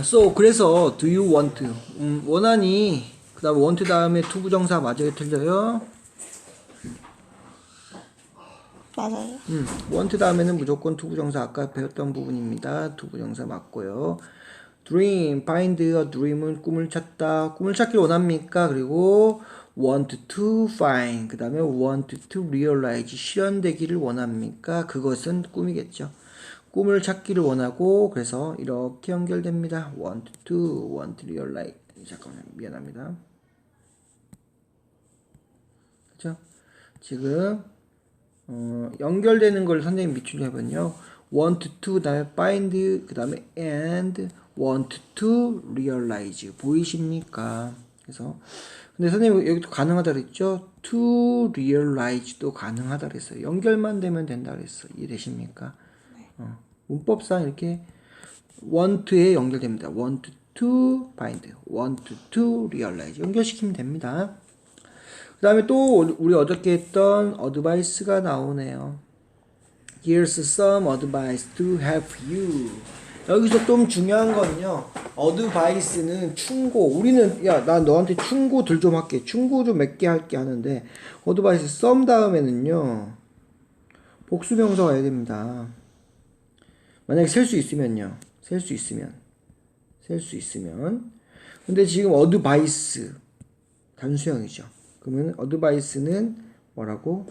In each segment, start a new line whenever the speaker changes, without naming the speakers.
So 그래서 do you want 음, 원하니 그 다음 want 다음에 to 부정사 맞아요 틀려요?
맞아요.
음, want 다음에는 무조건 to 부정사 아까 배웠던 부분입니다. to 부정사 맞고요. dream find a dream은 꿈을 찾다 꿈을 찾기를 원합니까? 그리고 want to find 그 다음에 want to realize 실현되기를 원합니까? 그것은 꿈이겠죠. 꿈을 찾기를 원하고 그래서 이렇게 연결됩니다. want to want to realize 잠깐만 미안합니다. 그죠? 지금 어, 연결되는 걸 선생님 해보면요. want to 그다음에 find 그다음에 and want to realize 보이십니까? 그래서 근데 선생님 여기도 가능하다 그랬죠? to realize도 가능하다 그랬어요. 연결만 되면 된다 그랬어. 이해되십니까? 어, 문법상 이렇게 want에 연결됩니다. want to find, want to realize 연결시키면 됩니다. 그 다음에 또 우리 어저께 했던 advice가 나오네요. Here's some advice to help you. 여기서 좀 중요한 거는요. advice는 충고. 우리는 야 나 너한테 충고들 좀 할게. 충고 좀 몇 개 할게 하는데 advice some 다음에는요. 복수명사 와야 됩니다. 만약에 셀 수 있으면요. 셀 수 있으면. 셀 수 있으면. 근데 지금 advice 단수형이죠. 그러면 어드바이스는 뭐라고?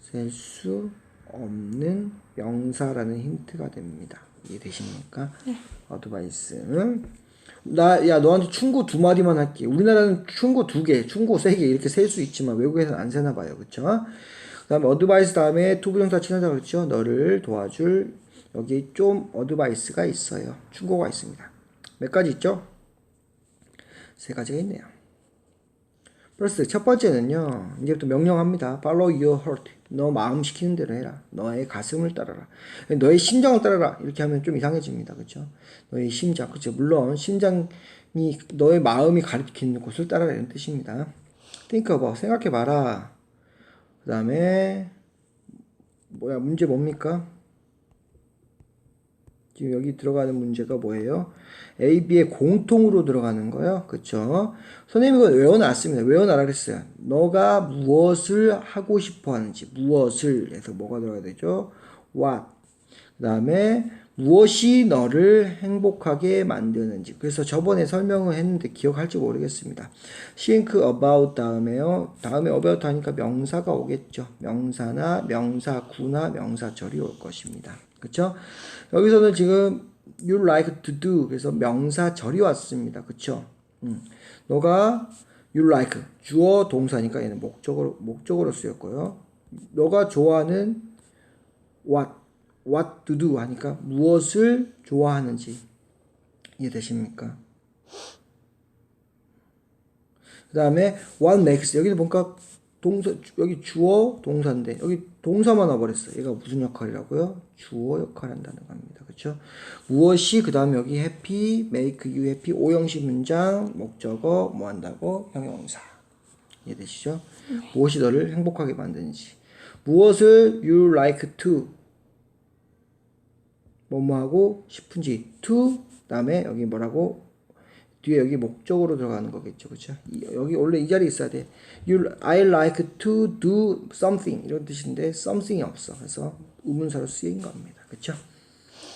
셀 수 없는 명사라는 힌트가 됩니다. 이해되십니까? 네. 어드바이스는 나, 야, 너한테 충고 두 마디만 할게. 우리나라는 충고 두 개, 충고 세 개 이렇게 셀 수 있지만 외국에서는 안 세나 봐요. 그쵸? 그 다음에 어드바이스 다음에 투부정사 친하다 그랬죠? 너를 도와줄 여기 좀 어드바이스가 있어요. 충고가 있습니다. 몇 가지 있죠? 세 가지가 있네요. 플러스 첫 번째는요. 이제부터 명령합니다. Follow your heart. 너 마음 시키는 대로 해라. 너의 가슴을 따라라. 너의 심장을 따라라. 이렇게 하면 좀 이상해집니다. 그렇죠? 너의 심장. 그렇죠? 물론 심장이 너의 마음이 가리키는 곳을 따라라 이런 뜻입니다. Think about. 생각해 봐라. 그 다음에 뭐야? 문제 뭡니까? 지금 여기 들어가는 문제가 뭐예요? A, B의 공통으로 들어가는 거요. 그쵸? 선생님이 이거 외워놨습니다. 외워놔라 그랬어요. 너가 무엇을 하고 싶어 하는지, 무엇을 해서 뭐가 들어가야 되죠? What. 그 다음에 무엇이 너를 행복하게 만드는지. 그래서 저번에 설명을 했는데 기억할지 모르겠습니다. think about 다음에요. 다음에 about 하니까 명사가 오겠죠. 명사나 명사구나 명사절이 올 것입니다. 그쵸? 여기서는 지금 you like to do 그래서 명사절이 왔습니다. 그쵸? 음. 너가 you like 주어 동사니까 얘는 목적으로 목적으로 쓰였고요. 너가 좋아하는 what what to do 하니까 무엇을 좋아하는지 이해되십니까? 그 다음에 what makes 여기는 보니까 동사 여기 주어 동사인데 여기 동사만 와버렸어. 얘가 무슨 역할이라고요? 주어 역할 한다는 겁니다. 그렇죠? 무엇이 그 다음에 여기 happy, make you happy 오형식 문장 목적어 뭐 한다고 형용사 이해되시죠? 네. 무엇이 너를 행복하게 만드는지 무엇을 you like to 뭐뭐 하고 싶은지 to 다음에 여기 뭐라고 뒤에 여기 목적으로 들어가는 거겠죠. 그렇죠? 여기 원래 이 자리에 있어야 돼. You I like to do something 이런 뜻인데 something이 없어. 그래서 의문사로 쓰인 겁니다. 그렇죠?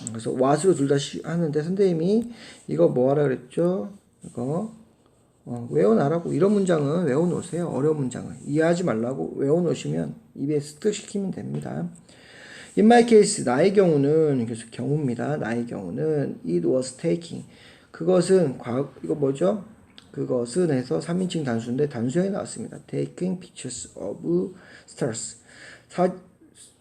그래서 what으로 둘 다 하는데 선생님이 이거 뭐 하라 그랬죠? 이거 어, 외워놔라고 이런 문장은 외워놓으세요. 어려운 문장은 이해하지 말라고 외워놓으시면 입에 습득시키면 됩니다. In my case 나의 경우는 그래서 경우입니다. 나의 경우는 it was taking 그것은 과 이거 뭐죠? 그것은 해서 3인칭 단수인데 단수형이 나왔습니다. Taking pictures of stars. 사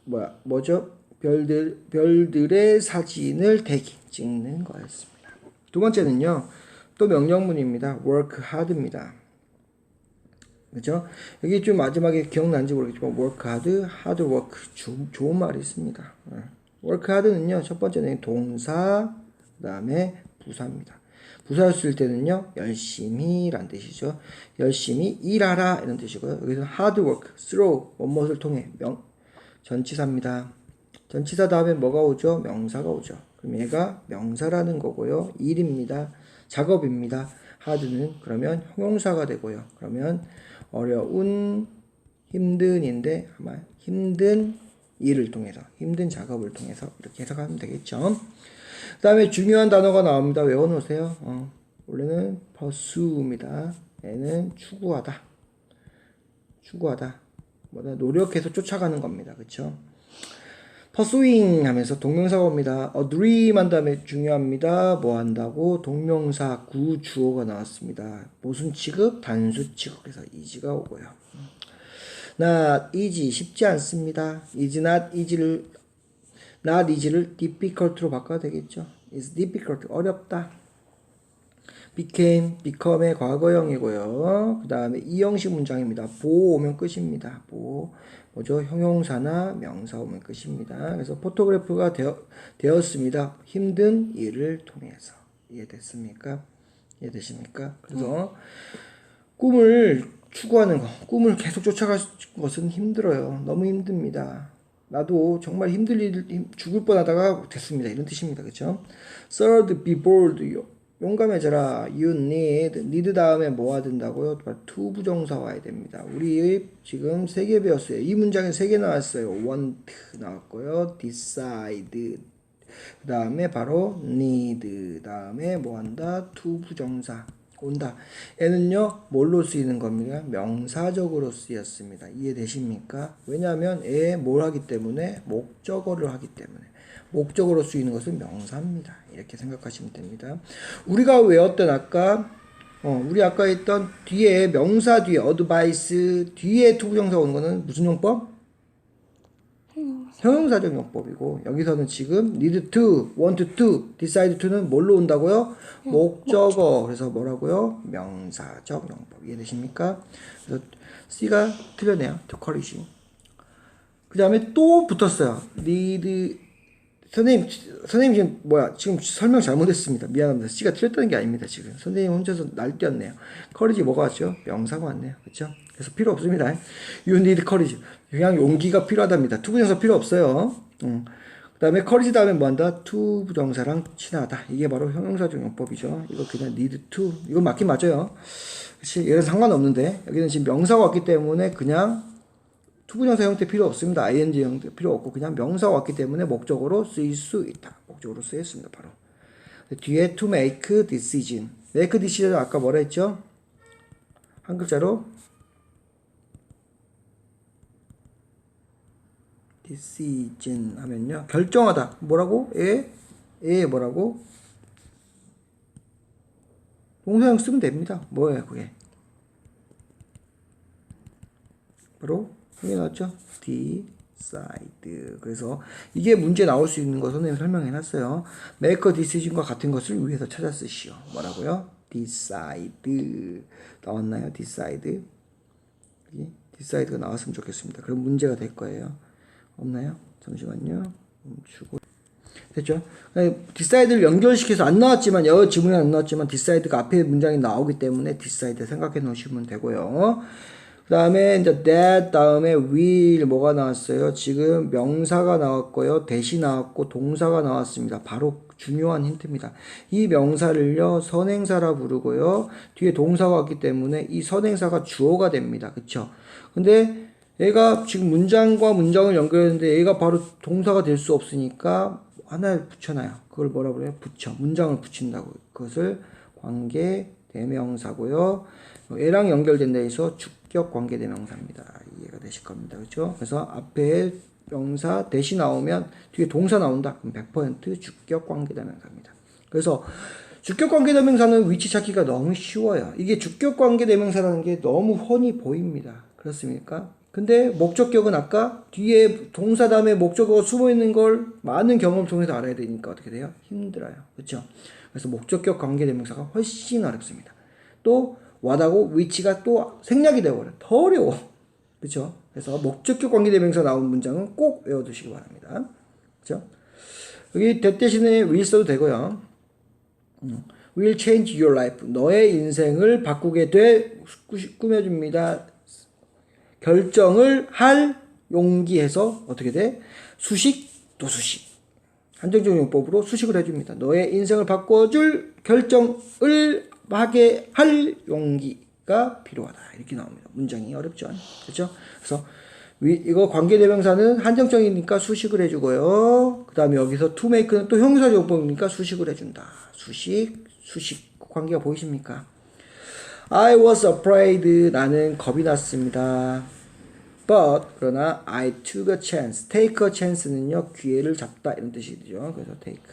뭐야 뭐죠? 별들 별들의 사진을 대기 찍는 거였습니다. 두 번째는요. 또 명령문입니다. work hard입니다. 그죠? 여기 좀 마지막에 기억난지 모르겠지만 work hard, hard work 조, 좋은 말이 있습니다. work hard는요. 첫 번째는 동사 그다음에 부사입니다. 부사였을 때는요, 열심히 란 뜻이죠. 열심히 일하라 이런 뜻이고요. 여기서 hard work, through, 뭐뭇을 통해 명 전치사입니다. 전치사 다음에 뭐가 오죠? 명사가 오죠. 그럼 얘가 명사라는 거고요. 일입니다. 작업입니다. 하드는 그러면 형용사가 되고요. 그러면 어려운 힘든인데 아마 힘든 일을 통해서 힘든 작업을 통해서 이렇게 해석하면 되겠죠. 그 다음에 중요한 단어가 나옵니다. 외워놓으세요. 어, 원래는 pursue입니다. 얘는 추구하다. 추구하다. 뭐다 노력해서 쫓아가는 겁니다. 그쵸? pursuing 하면서 동명사가 옵니다. a dream 한 다음에 중요합니다. 뭐 한다고? 동명사 구 주어가 나왔습니다. 모순 취급, 단수 취급에서 is가 오고요. not easy 쉽지 않습니다. is not easy를 not easy를 difficult로 바꿔야 되겠죠. is difficult 어렵다. became, become의 과거형이고요. 그 다음에 이 형식 문장입니다. 보 오면 끝입니다. 보 뭐죠? 형용사나 명사 오면 끝입니다. 그래서 포토그래프가 되어, 되었습니다. 힘든 일을 통해서 이해됐습니까? 이해되십니까? 그래서 꿈을 추구하는 거, 꿈을 계속 쫓아갈 것은 힘들어요. 너무 힘듭니다. 나도 정말 힘들 일, 힘- 죽을 뻔하다가 됐습니다. 이런 뜻입니다. 그렇죠? Third, be bold. 요- 용감해져라. You need. need 다음에 뭐가 된다고요? to 부정사 와야 됩니다. 우리 지금 세 개 배웠어요. 이 문장에 세 개 나왔어요. want 나왔고요. decide. 그 다음에 바로 need. 다음에 뭐 한다? to 부정사. 온다. 얘는요, 뭘로 쓰이는 겁니까? 명사적으로 쓰였습니다. 이해되십니까? 왜냐하면 애뭘 하기 때문에 목적어를 하기 때문에 목적어로 쓰이는 것은 명사입니다. 이렇게 생각하시면 됩니다. 우리가 외웠던 아까 어, 우리 아까 했던 뒤에 명사 뒤에 어드바이스 뒤에 투부정사 오는 거는 무슨 용법? 형용사적 용법이고 여기서는 지금 need to, want to, decide to는 뭘로 온다고요? 목적어. 그래서 뭐라고요? 명사적 용법. 이해되십니까? 그래서 C가 틀렸네요. to courage. 그 다음에 또 붙었어요. need 선생님 선생님 지금 뭐야 지금 설명 잘못했습니다. 미안합니다. C가 틀렸다는 게 아닙니다. 지금 선생님 혼자서 날뛰었네요. courage 뭐가 왔죠? 명사가 왔네요. 그렇죠? 그래서 필요 없습니다. You need courage. 그냥 용기가 필요하답니다. 투 부정사 필요 없어요. 음. 그 다음에 다음에 뭐 한다? to 부정사랑 친하다. 이게 바로 형용사적 용법이죠. 이거 그냥 need to. 이거 맞긴 맞아요. 그치? 얘는 상관없는데 여기는 지금 명사가 왔기 때문에 그냥 투 부정사 형태 필요 없습니다. ing 형태 필요 없고 그냥 명사가 왔기 때문에 목적으로 쓰일 수 있다. 목적으로 쓰였습니다. 바로. 뒤에 to make decision. make decision 아까 뭐라 했죠? 한 글자로 decision 하면요. 결정하다. 뭐라고? 에? 에 뭐라고? 동사형 쓰면 됩니다. 뭐예요, 그게? 바로 여기 나왔죠? decide. 그래서 이게 문제 나올 수 있는 거 선생님 설명해 놨어요. make a decision과 같은 것을 위해서 찾아 쓰시오. 뭐라고요? decide. 나왔나요? decide. decide가 나왔으면 좋겠습니다. 그럼 문제가 될 거예요. 없나요? 잠시만요. 멈추고. 됐죠? 디사이드를 연결시켜서 안 나왔지만 여 지문에 안 나왔지만 디사이드가 앞에 문장이 나오기 때문에 디사이드 생각해 놓으시면 되고요. 그 다음에 이제 that 다음에 will 뭐가 나왔어요? 지금 명사가 나왔고요. 대시 나왔고 동사가 나왔습니다. 바로 중요한 힌트입니다. 이 명사를요 선행사라 부르고요. 뒤에 동사가 왔기 때문에 이 선행사가 주어가 됩니다. 그쵸? 근데 얘가 지금 문장과 문장을 연결했는데 얘가 바로 동사가 될 수 없으니까 하나를 붙여놔요. 그걸 뭐라 그래요? 붙여. 문장을 붙인다고. 그것을 관계 대명사고요. 얘랑 연결된 데에서 주격 관계 대명사입니다. 이해가 되실 겁니다. 그렇죠? 그래서 앞에 명사 대시 나오면 뒤에 동사 나온다. 그럼 100% 주격 관계 대명사입니다. 그래서 주격 관계 대명사는 위치 찾기가 너무 쉬워요. 이게 주격 관계 대명사라는 게 너무 훤히 보입니다. 그렇습니까? 근데 목적격은 아까 뒤에 동사 다음에 목적어가 숨어 있는 걸 많은 경험을 통해서 알아야 되니까 어떻게 돼요? 힘들어요. 그렇죠? 그래서 목적격 관계 대명사가 훨씬 어렵습니다. 또 와다고 위치가 또 생략이 되어버려. 더 어려워. 그렇죠? 그래서 목적격 관계 대명사 나온 문장은 꼭 외워두시기 바랍니다. 그렇죠? 여기 that 대신에 will 써도 되고요. 음, will change your life. 너의 인생을 바꾸게 돼 꾸- 꾸며줍니다. 결정을 할 용기에서 어떻게 돼? 수식 또 수식. 한정적 용법으로 수식을 해줍니다. 너의 인생을 바꿔줄 결정을 하게 할 용기가 필요하다. 이렇게 나옵니다. 문장이 어렵죠. 그렇죠? 그래서 위, 이거 관계대명사는 한정적이니까 수식을 해주고요. 그 다음에 여기서 to make는 또 형용사 용법이니까 수식을 해준다. 수식, 수식. 관계가 보이십니까? I was afraid. 나는 겁이 났습니다. But 그러나 I took a chance. Take a chance는요 기회를 잡다 이런 뜻이죠. 그래서 take.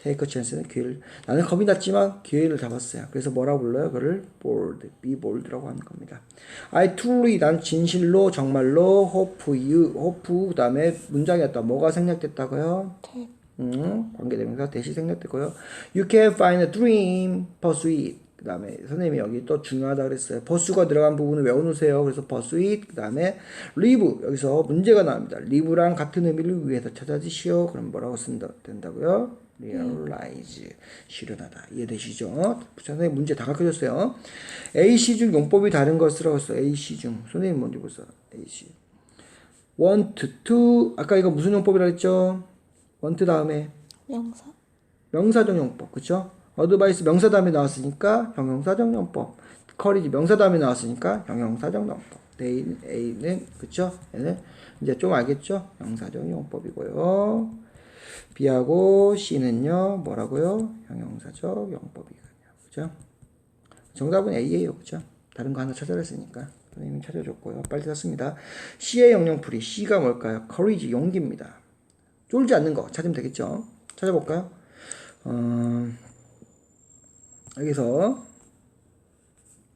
Take a chance는 기회를 나는 겁이 났지만 기회를 잡았어요. 그래서 뭐라고 불러요? 그를 bold, be bold라고 하는 겁니다. I truly 난 진실로 정말로 hope you, hope 그다음에 문장이었다. 뭐가 생략됐다고요?
대,
음, 관계대명사 대시 생략됐고요. You can find a dream, pursue it. 그 다음에 선생님이 여기 또 중요하다 그랬어요. 버수가 들어간 부분을 외워놓으세요. 그래서 pursue it. 그 다음에 live. 여기서 문제가 나옵니다. live랑 같은 의미를 위해서 찾아주시오. 그럼 뭐라고 쓴다 된다고요? realize. 실현하다. 이해되시죠? 선생님 문제 다 가르쳐줬어요. AC 중 용법이 다른 것이라고 했어. AC 중. 선생님 먼저 보세요. AC. want to. 아까 이거 무슨 용법이라 했죠? want 다음에
명사,
명사적 용법, 그쵸? 어드바이스 명사 다음에 나왔으니까 형용사적 용법. 커리지 명사 다음에 나왔으니까 형용사적 용법. A는, A는 그쵸? 얘는 이제 좀 알겠죠? 형사적 용법이고요. B하고 C는요 뭐라고요? 형용사적 용법이거든요. 그죠? 정답은 A예요. 그죠? 다른 거 하나 찾아냈으니까 선생님이 찾아줬고요. 빨리 찾습니다. C의 영영풀이 C가 뭘까요? courage 용기입니다. 쫄지 않는 거 찾으면 되겠죠? 찾아볼까요? 어, 여기서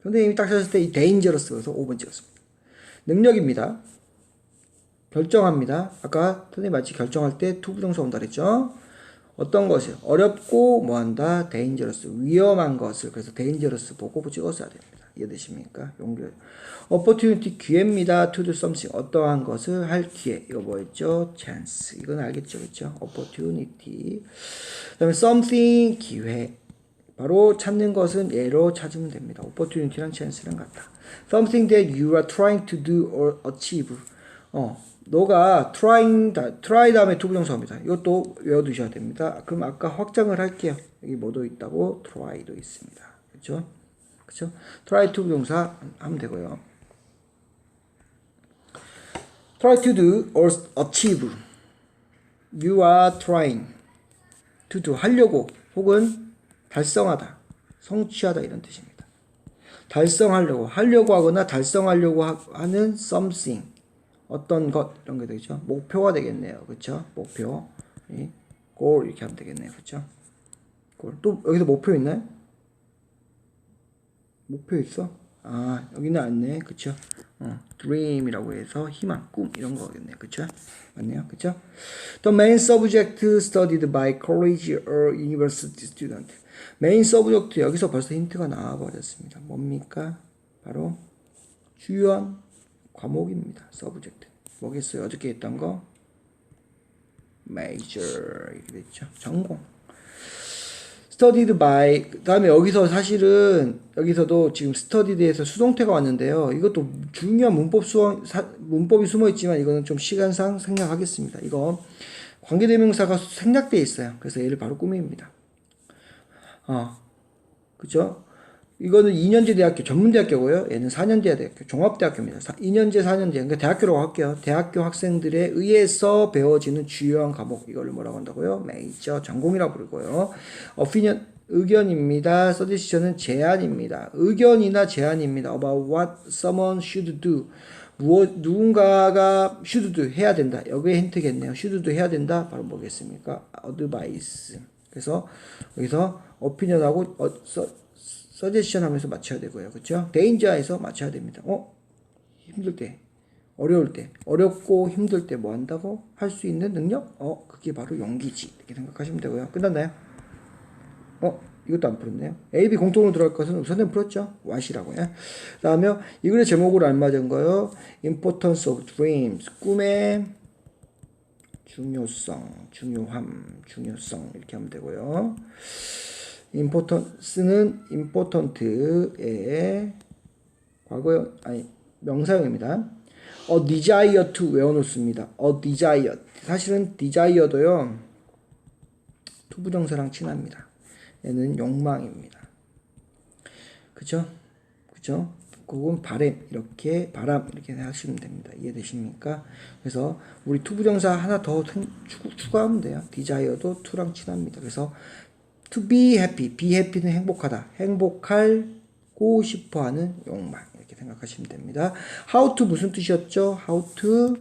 선생님이 딱 찾았을 때이 dangerous 그래서 5번 찍었습니다. 능력입니다. 결정합니다. 아까 선생님 마치 결정할 때 투부정사 온다 그랬죠? 어떤 것이 어렵고 뭐한다 dangerous 위험한 것을 그래서 dangerous 보고 찍었어야 됩니다. 이해되십니까? 용기 opportunity 기회입니다. to do something 어떠한 것을 할 기회 이거 뭐였죠? chance 이건 알겠죠, 그렇죠? opportunity 그 다음에 something 기회 바로 찾는 것은 예로 찾으면 됩니다. opportunity랑 chance랑 같다. something that you are trying to do or achieve 어 너가 trying 다, try 다음에 투부정사입니다. 이것도 외워두셔야 됩니다. 그럼 아까 확장을 할게요. 여기 뭐도 있다고 try도 있습니다. 그렇죠? 그렇죠? try 투부정사 하면 되고요. try to do or achieve. You are trying to do 하려고 혹은 달성하다, 성취하다 이런 뜻입니다. 달성하려고 하려고 하거나 달성하려고 하, 하는 something 어떤 것 이런 게 되죠. 목표가 되겠네요. 그렇죠? 목표. 이 goal 이렇게 하면 되겠네요. 그렇죠? 또 여기서 목표 있나요? 목표 있어? 아, 여기는 않네. 그쵸? 어, dream이라고 해서 희망, 꿈 이런 거겠네요. 그쵸? 맞네요. 그쵸? The main subject studied by college or university student. 메인 서브젝트 여기서 벌써 힌트가 나와 버렸습니다. 뭡니까? 바로 주요한 과목입니다. 서브젝트. 뭐겠어요? 어저께 했던 거? major 이렇게 됐죠. 전공. Studied by 그다음에 여기서 사실은 여기서도 지금 studied에서 수동태가 왔는데요. 이것도 중요한 문법 사, 문법이 숨어 있지만 이거는 좀 시간상 생략하겠습니다. 이거 관계대명사가 생략돼 있어요. 그래서 얘를 바로 꾸밉니다. 어, 그죠? 이거는 2년제 대학교 전문대학교고요. 얘는 4년제 대학교 종합대학교입니다. 2년제 4년제 그러니까 대학교라고 할게요. 대학교 학생들에 의해서 배워지는 주요한 과목 이걸 뭐라고 한다고요? 메이저 전공이라고 부르고요. opinion 의견입니다. 서디시션은 제안입니다. 의견이나 제안입니다. about what someone should do. 무엇 누군가가 should do 해야 된다. 여기에 힌트겠네요. should do 해야 된다. 바로 뭐겠습니까? advice. 그래서 여기서 opinion하고 어, 서, 서제션 하면서 맞춰야 되고요. 그렇죠? 데인저에서 맞춰야 됩니다. 어? 힘들 때, 어려울 때, 어렵고 힘들 때 뭐 한다고? 할 수 있는 능력? 어, 그게 바로 용기지. 이렇게 생각하시면 되고요. 끝났나요? 어? 이것도 안 풀었네요. A, B 공통으로 들어갈 것은 우선은 풀었죠. what이라고요. 다음에 이 글의 제목으로 알맞은 거요. Importance of Dreams. 꿈의 중요성, 중요함, 중요성 이렇게 하면 되고요. Importance는 important의 과거형 아니 명사형입니다. a desire to 외워놓습니다. a desire 사실은 desire도요 투부정사랑 친합니다. 얘는 욕망입니다. 그죠? 그죠? 그건 바람 이렇게 바람 이렇게 하시면 됩니다. 이해되십니까? 그래서 우리 투부정사 하나 더 추가하면 돼요. desire도 to랑 친합니다. 그래서 to be happy, be happy는 행복하다. 행복하고 싶어 하는 욕망 이렇게 생각하시면 됩니다. how to 무슨 뜻이었죠? how to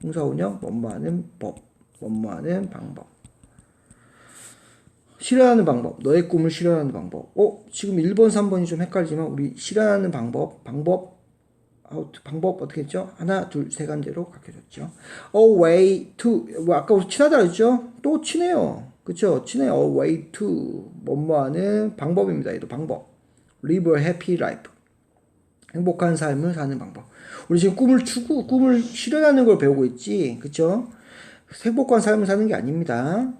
동사 운영 뭐뭐하는 법, 뭐뭐하는 방법. 실현하는 방법, 너의 꿈을 실현하는 방법. 어, 지금 1번, 3번이 좀 헷갈리지만 우리 실현하는 방법, 방법, to, 방법 어떻게 했죠? 하나, 둘, 세 간제로 가르쳐 줬죠. A way to, 뭐 아까 친하다 그랬죠? 또 친해요. 그쵸? 친해요. A way to, 뭐뭐하는 방법입니다. 얘도 방법. Live a happy life. 행복한 삶을 사는 방법. 우리 지금 꿈을 추구, 꿈을 실현하는 걸 배우고 있지. 그쵸? 행복한 삶을 사는 게 아닙니다.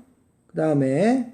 그 다음에,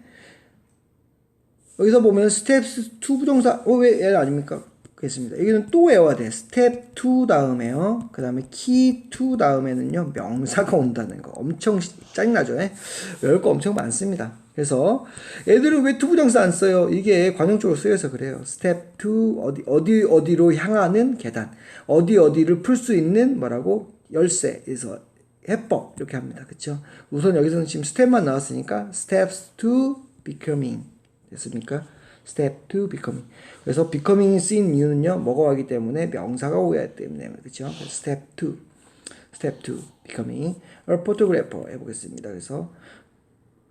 여기서 보면 스텝스 2 부정사, 어, 왜 얘 아닙니까? 그랬습니다. 여기는 또 외워야 돼. 스텝 2 다음에요. 그 다음에 키 2 다음에는요, 명사가 온다는 거. 엄청 시- 짜증나죠? 예? 외울 거 엄청 많습니다. 그래서 얘들은 왜 투부정사 안 써요? 이게 관용적으로 쓰여서 그래요. 스텝 2 어디 어디 어디로 향하는 계단. 어디 어디를 풀 수 있는 뭐라고 열쇠에서 해법 이렇게 합니다. 그렇죠? 우선 여기서는 지금 스텝만 나왔으니까 steps becoming 됐습니까? Step to becoming. 그래서 becoming이 쓰인 이유는요. 하기 때문에 명사가 오기 때문에 그렇죠? step 2. step 2 becoming a photographer 해 보겠습니다. 그래서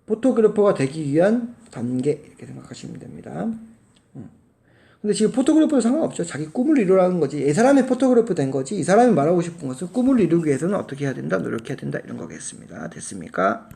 포토그래퍼가 되기 위한 단계 이렇게 생각하시면 됩니다. 음. 근데 지금 포토그래퍼도 상관없죠. 자기 꿈을 이루라는 거지. 이 사람이 포토그래퍼 된 거지. 이 사람이 말하고 싶은 것은 꿈을 이루기 위해서는 어떻게 해야 된다, 노력해야 된다 이런 거겠습니다. 됐습니까?